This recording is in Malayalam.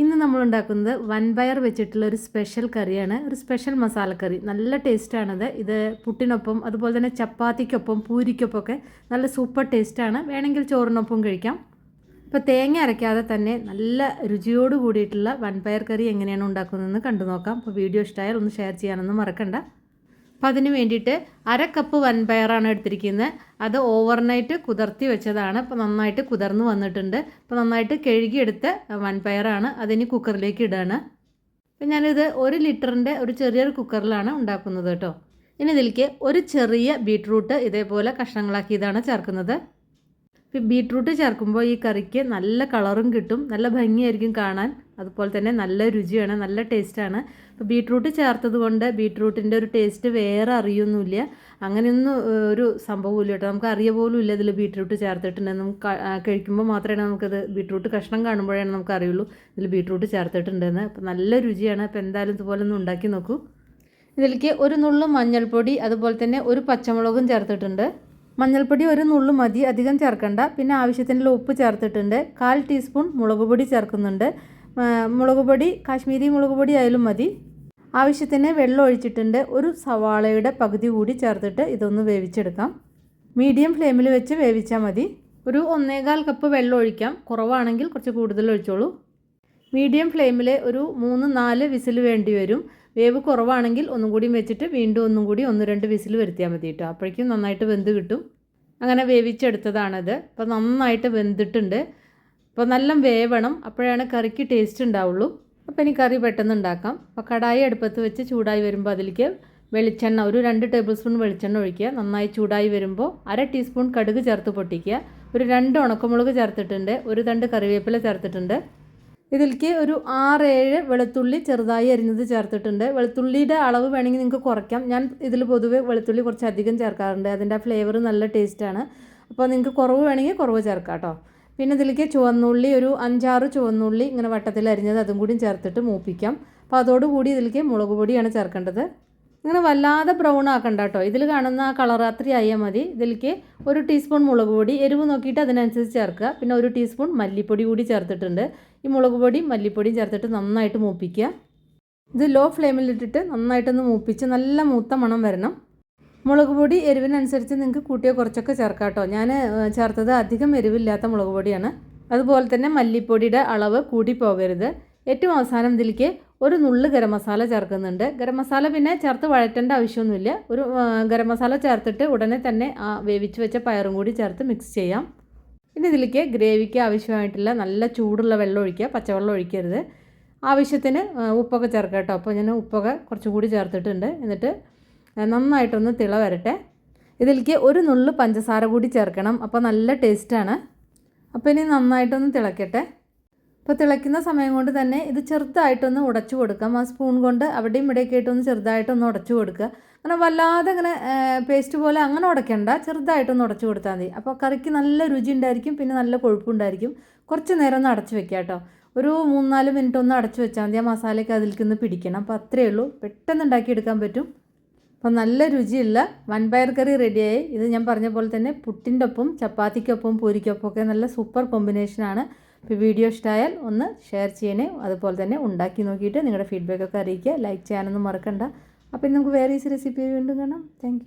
ഇന്ന് നമ്മൾ ഉണ്ടാക്കുന്നത് വൻപയർ വെച്ചിട്ടുള്ള ഒരു സ്പെഷ്യൽ കറിയാണ്. ഒരു സ്പെഷ്യൽ മസാല കറി. നല്ല ടേസ്റ്റാണത് ഇത് പുട്ടിനൊപ്പം അതുപോലെ തന്നെ ചപ്പാത്തിക്കൊപ്പം പൂരിക്കൊപ്പം ഒക്കെ നല്ല സൂപ്പർ ടേസ്റ്റാണ് വേണമെങ്കിൽ ചോറിനൊപ്പം കഴിക്കാം. ഇപ്പോൾ തേങ്ങ അരയ്ക്കാതെ തന്നെ നല്ല രുചിയോട് കൂടിയിട്ടുള്ള വൻപയർ കറി എങ്ങനെയാണ് ഉണ്ടാക്കുന്നതെന്ന് കണ്ടു നോക്കാം അപ്പോൾ വീഡിയോ ഇഷ്ടമായാൽ ഒന്ന് ഷെയർ ചെയ്യാനൊന്നും മറക്കണ്ട. അപ്പോൾ അതിന് വേണ്ടിയിട്ട് അര കപ്പ് വൻപയറാണ് എടുത്തിരിക്കുന്നത്. അത് ഓവർനൈറ്റ് കുതിർത്തി വെച്ചതാണ്. അപ്പോൾ നന്നായിട്ട് കുതിർന്ന് വന്നിട്ടുണ്ട്. അപ്പോൾ നന്നായിട്ട് കഴുകിയെടുത്ത വൻപയറാണ് അതിന് കുക്കറിലേക്ക് ഇടുകയാണ് അപ്പോൾ ഞാനിത് ഒരു ലിറ്ററിന്റെ ഒരു ചെറിയൊരു കുക്കറിലാണ് ഉണ്ടാക്കുന്നത് കേട്ടോ. ഇനി ഇതിലേക്ക് ഒരു ചെറിയ ബീട്രൂട്ട് ഇതേപോലെ കഷ്ണങ്ങളാക്കിയതാണ് ചേർക്കുന്നത്. ബീട്രൂട്ട് ചേർക്കുമ്പോൾ ഈ കറിക്ക് നല്ല കളറും കിട്ടും. നല്ല ഭംഗിയായിരിക്കും കാണാൻ. അതുപോലെ തന്നെ നല്ല രുചിയാണ് നല്ല ടേസ്റ്റാണ് ഇപ്പോൾ ബീട്രൂട്ട് ചേർത്തത് കൊണ്ട് ബീട്രൂട്ടിന്റെ ഒരു ടേസ്റ്റ് വേറെ അറിയൊന്നുമില്ല. അങ്ങനെയൊന്നും ഒരു സംഭവമില്ല കേട്ടോ. നമുക്ക് അറിയ പോലും ഇല്ല ഇതിൽ ബീട്രൂട്ട് ചേർത്തിട്ടുണ്ടെന്ന്. നമുക്ക് കഴിക്കുമ്പോൾ മാത്രമേ നമുക്കത് ബീട്രൂട്ട് കഷ്ണം കാണുമ്പോഴാണ് നമുക്ക് അറിയുള്ളൂ ഇതിൽ ബീട്രൂട്ട് ചേർത്തിട്ടുണ്ടെന്ന്. അപ്പോൾ നല്ല രുചിയാണ്. അപ്പോൾ എന്തായാലും ഇതുപോലെ ഒന്ന് ഉണ്ടാക്കി നോക്കൂ. ഇതിലേക്ക് ഒരു നുള്ളു മഞ്ഞൾപ്പൊടി അതുപോലെ തന്നെ ഒരു പച്ചമുളകും ചേർത്തിട്ടുണ്ട്. മഞ്ഞൾപ്പൊടി ഒരു നുള്ളു മതി അധികം ചേർക്കണ്ട. പിന്നെ ആവശ്യത്തിനുള്ള ഉപ്പ് ചേർത്തിട്ടുണ്ട്. കാൽ ടീസ്പൂൺ മുളക് പൊടി ചേർക്കുന്നുണ്ട്. മുളക് പൊടി കാശ്മീരി മുളക് പൊടി ആയാലും മതി. ആവശ്യത്തിന് വെള്ളം ഒഴിച്ചിട്ടുണ്ട്. ഒരു സവാളയുടെ പകുതി കൂടി ചേർത്തിട്ട് ഇതൊന്ന് വേവിച്ചെടുക്കാം. മീഡിയം ഫ്ലെയിമിൽ വെച്ച് വേവിച്ചാൽ മതി. ഒരു ഒന്നേകാൽ കപ്പ് വെള്ളം ഒഴിക്കാം. കുറവാണെങ്കിൽ കുറച്ച് കൂടുതൽ ഒഴിച്ചോളൂ. മീഡിയം ഫ്ലെയിമിൽ ഒരു മൂന്ന് നാല് വിസിൽ വേണ്ടി വരും. വേവ് കുറവാണെങ്കിൽ ഒന്നും കൂടി വെച്ചിട്ട് വീണ്ടും ഒന്നും കൂടി ഒന്ന് രണ്ട് വിസിൽ വരുത്തിയാൽ മതി കേട്ടോ. അപ്പോഴേക്കും നന്നായിട്ട് വെന്ത് കിട്ടും. അങ്ങനെ വേവിച്ചെടുത്തതാണത്. അപ്പോൾ നന്നായിട്ട് വെന്തിട്ടുണ്ട്. അപ്പോൾ നല്ല വേവണം. അപ്പോഴാണ് കറിക്ക് ടേസ്റ്റ് ഉണ്ടാവുള്ളൂ. അപ്പോൾ ഇനി കറി പെട്ടെന്ന് ഉണ്ടാക്കാം. അപ്പോൾ കടായി അടുപ്പത്ത് വെച്ച് ചൂടായി വരുമ്പോൾ അതിലേക്ക് വെളിച്ചെണ്ണ ഒരു രണ്ട് ടേബിൾ സ്പൂൺ വെളിച്ചെണ്ണ ഒഴിക്കുക. നന്നായി ചൂടായി വരുമ്പോൾ അര ടീസ്പൂൺ കടുക് ചേർത്ത് പൊട്ടിക്കുക. ഒരു രണ്ട് ഉണക്കമുളക് ചേർത്തിട്ടുണ്ട്. ഒരു തണ്ട് കറിവേപ്പില ചേർത്തിട്ടുണ്ട്. ഇതിലേക്ക് ഒരു ആറ് ഏഴ് വെളുത്തുള്ളി ചെറുതായി അരിഞ്ഞത് ചേർത്തിട്ടുണ്ട്. വെളുത്തുള്ളിയുടെ അളവ് വേണമെങ്കിൽ നിങ്ങൾക്ക് കുറയ്ക്കാം. ഞാൻ ഇതിൽ പൊതുവേ വെളുത്തുള്ളി കുറച്ച് അധികം ചേർക്കാറുണ്ട്. അതിന്റെ ഫ്ലേവർ നല്ല ടേസ്റ്റാണ് അപ്പോൾ നിങ്ങൾക്ക് കുറവ് വേണമെങ്കിൽ കുറവ് ചേർക്കാം കേട്ടോ. പിന്നെ ഇതിലേക്ക് ചുവന്നുള്ളി ഒരു അഞ്ചാറ് ചുവന്നുള്ളി ഇങ്ങനെ വട്ടത്തിൽ അരിഞ്ഞത് അതും കൂടി ചേർത്തിട്ട് മൂപ്പിക്കാം. അപ്പോൾ അതോടുകൂടി ഇതിലേക്ക് മുളക് പൊടിയാണ് ചേർക്കേണ്ടത്. ഇങ്ങനെ വല്ലാതെ ബ്രൗൺ ആക്കണ്ട കേട്ടോ. ഇതിൽ കാണുന്ന ആ കളർ അത്രയും ആയാൽ മതി. ഇതിലേക്ക് ഒരു ടീസ്പൂൺ മുളക് പൊടി എരിവ് നോക്കിയിട്ട് അതിനനുസരിച്ച് ചേർക്കുക. പിന്നെ ഒരു ടീസ്പൂൺ മല്ലിപ്പൊടി കൂടി ചേർത്തിട്ടുണ്ട്. ഈ മുളക് പൊടിയും മല്ലിപ്പൊടിയും ചേർത്തിട്ട് നന്നായിട്ട് മൂപ്പിക്കുക. ഇത് ലോ ഫ്ലെയിമിലിട്ടിട്ട് നന്നായിട്ടൊന്ന് മൂപ്പിച്ച് നല്ല മൂത്ത മണം വരണം. മുളക് പൊടി എരിവിനനുസരിച്ച് നിങ്ങൾക്ക് കൂട്ടിയോ കുറച്ചൊക്കെ ചേർക്കാം കേട്ടോ ഞാൻ ചേർത്തത് അധികം എരിവില്ലാത്ത മുളക് പൊടിയാണ്. അതുപോലെ തന്നെ മല്ലിപ്പൊടിയുടെ അളവ് കൂടി പോകരുത്. ഏറ്റവും അവസാനം ഇതിലേക്ക് ഒരു നുള്ള് ഗരം മസാല ചേർക്കുന്നുണ്ട്. ഗരം മസാല പിന്നെ ചേർത്ത് വഴറ്റേണ്ട ആവശ്യമൊന്നുമില്ല. ഒരു ഗരം മസാല ചേർത്തിട്ട് ഉടനെ തന്നെ ആ വേവിച്ച് വെച്ച പയറും കൂടി ചേർത്ത് മിക്സ് ചെയ്യാം. പിന്നെ ഇതിലേക്ക് ഗ്രേവിക്ക് ആവശ്യമായിട്ടുള്ള നല്ല ചൂടുള്ള വെള്ളം ഒഴിക്കുക. പച്ചവെള്ളം ഒഴിക്കരുത്. ആവശ്യത്തിന് ഉപ്പൊക്കെ ചേർക്കാം കേട്ടോ അപ്പോൾ ഞാൻ ഉപ്പൊക്കെ കുറച്ചും കൂടി ചേർത്തിട്ടുണ്ട്. എന്നിട്ട് നന്നായിട്ടൊന്ന് തിള വരട്ടെ. ഇതിലേക്ക് ഒരു നുള്ളു പഞ്ചസാര കൂടി ചേർക്കണം. അപ്പോൾ നല്ല ടേസ്റ്റാണ് അപ്പോൾ ഇനി നന്നായിട്ടൊന്ന് തിളക്കട്ടെ. അപ്പോൾ തിളയ്ക്കുന്ന സമയം കൊണ്ട് തന്നെ ഇത് ചെറുതായിട്ടൊന്ന് ഉടച്ചു കൊടുക്കാം. ആ സ്പൂൺ കൊണ്ട് അവിടെയും ഇവിടെയൊക്കെ ആയിട്ടൊന്ന് ചെറുതായിട്ടൊന്ന് ഉടച്ചു കൊടുക്കുക. അങ്ങനെ വല്ലാതെ അങ്ങനെ പേസ്റ്റ് പോലെ അങ്ങനെ ഉടയ്ക്കണ്ട ചെറുതായിട്ടൊന്ന് ഉടച്ചു കൊടുത്താൽ മതി. അപ്പോൾ കറിക്ക് നല്ല രുചി ഉണ്ടായിരിക്കും. പിന്നെ നല്ല കൊഴുപ്പുണ്ടായിരിക്കും കുറച്ച് നേരം ഒന്ന് അടച്ചു വെക്കുക കേട്ടോ. ഒരു മൂന്നാൽ മിനിറ്റ് ഒന്ന് അടച്ചു വെച്ചാൽ മതി. ആ മസാലയൊക്കെ അതിലേക്ക് ഒന്ന് പിടിക്കണം. അപ്പോൾ അത്രയേ ഉള്ളൂ. പെട്ടെന്ന് ഉണ്ടാക്കിയെടുക്കാൻ പറ്റും. അപ്പോൾ നല്ല രുചിയുള്ള വൻപയർ കറി റെഡിയായി. ഇത് ഞാൻ പറഞ്ഞ പോലെ തന്നെ പുട്ടിന്റെ ഒപ്പം ചപ്പാത്തിക്കൊപ്പം പൂരിക്കൊപ്പം ഒക്കെ നല്ല സൂപ്പർ കോമ്പിനേഷനാണ് ഇപ്പോൾ വീഡിയോ ഇഷ്ടമായാൽ ഒന്ന് ഷെയർ ചെയ്യണേ. അതുപോലെ തന്നെ ഉണ്ടാക്കി നോക്കിയിട്ട് നിങ്ങളുടെ ഫീഡ്ബാക്കൊക്കെ അറിയിക്കുക. ലൈക്ക് ചെയ്യാനൊന്നും മറക്കണ്ട. അപ്പോൾ നമുക്ക് വേറെ ഈ റെസിപ്പി വീണ്ടും കാണാം. താങ്ക്